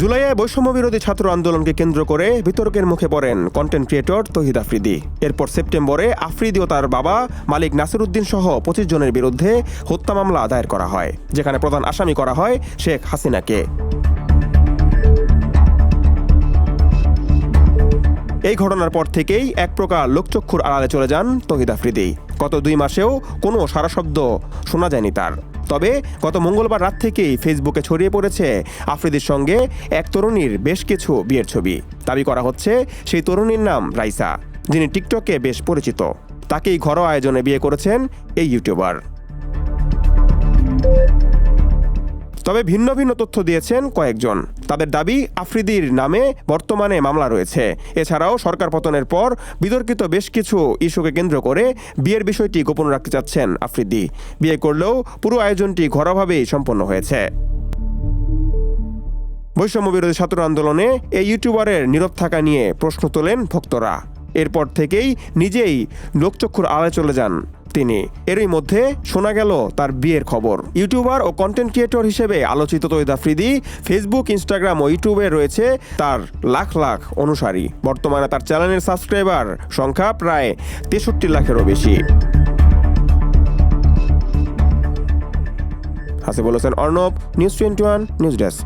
জুলাইয়ে বৈষম্য বিরোধী ছাত্র আন্দোলনকে কেন্দ্র করে বিতর্কের মুখে পড়েন কন্টেন্ট ক্রিয়েটর তহিদ আফ্রিদি। এরপর সেপ্টেম্বরে আফ্রিদি ও তার বাবা মালিক নাসিরুদ্দিন সহ পঁচিশ জনের বিরুদ্ধে হত্যা মামলা দায়ের করা হয়, যেখানে প্রধান আসামি করা হয় শেখ হাসিনাকে। এই ঘটনার পর থেকেই এক প্রকার লোকচক্ষুর আড়ালে চলে যান তহিদ আফ্রিদি। গত দুই মাসেও কোনো সারা শব্দ শোনা যায়নি তার। তবে গত মঙ্গলবার রাত থেকেই ফেসবুকে ছড়িয়ে পড়েছে আফ্রিদির সঙ্গে এক তরুণীর বেশ কিছু বিয়ের ছবি। দাবি করা হচ্ছে সেই তরুণীর নাম রাইসা, যিনি টিকটকে বেশ পরিচিত। তাকেই ঘরোয়া আয়োজনে বিয়ে করেছেন এই ইউটিউবার। তবে ভিন্ন ভিন্ন তথ্য দিয়েছেন কয়েকজন। তাদের দাবি, আফ্রিদির নামে বর্তমানে মামলা রয়েছে। এছাড়াও সরকার পতনের পর বিতর্কিত বেশ কিছু ইস্যুকে কেন্দ্র করে বিয়ের বিষয়টি গোপন রাখতে চাচ্ছেন আফ্রিদি। বিয়ে করলেও পুরো আয়োজনটি ঘরোয়াভাবেই সম্পন্ন হয়েছে। বৈষম্য বিরোধী ছাত্র আন্দোলনে এই ইউটিউবারের নীরব থাকা নিয়ে প্রশ্ন তোলেন ভক্তরা। এরপর থেকেই নিজেই লোকচক্ষুর আড়ালে চলে যান তিনি। এরই মধ্যে শোনা গেল তার বিয়ের খবর। ইউটিউবার ও কন্টেন্ট ক্রিয়েটর হিসেবে আলোচিত তৈদ আফ্রিদি ফেসবুক ইনস্টাগ্রাম ও ইউটিউবে রয়েছে তার লাখ লাখ অনুসারী। বর্তমানে তার চ্যানেলের সাবস্ক্রাইবার সংখ্যা প্রায় তেষট্টি লাখেরও বেশি। Hasibul Hossain Arnab news twenty one news desk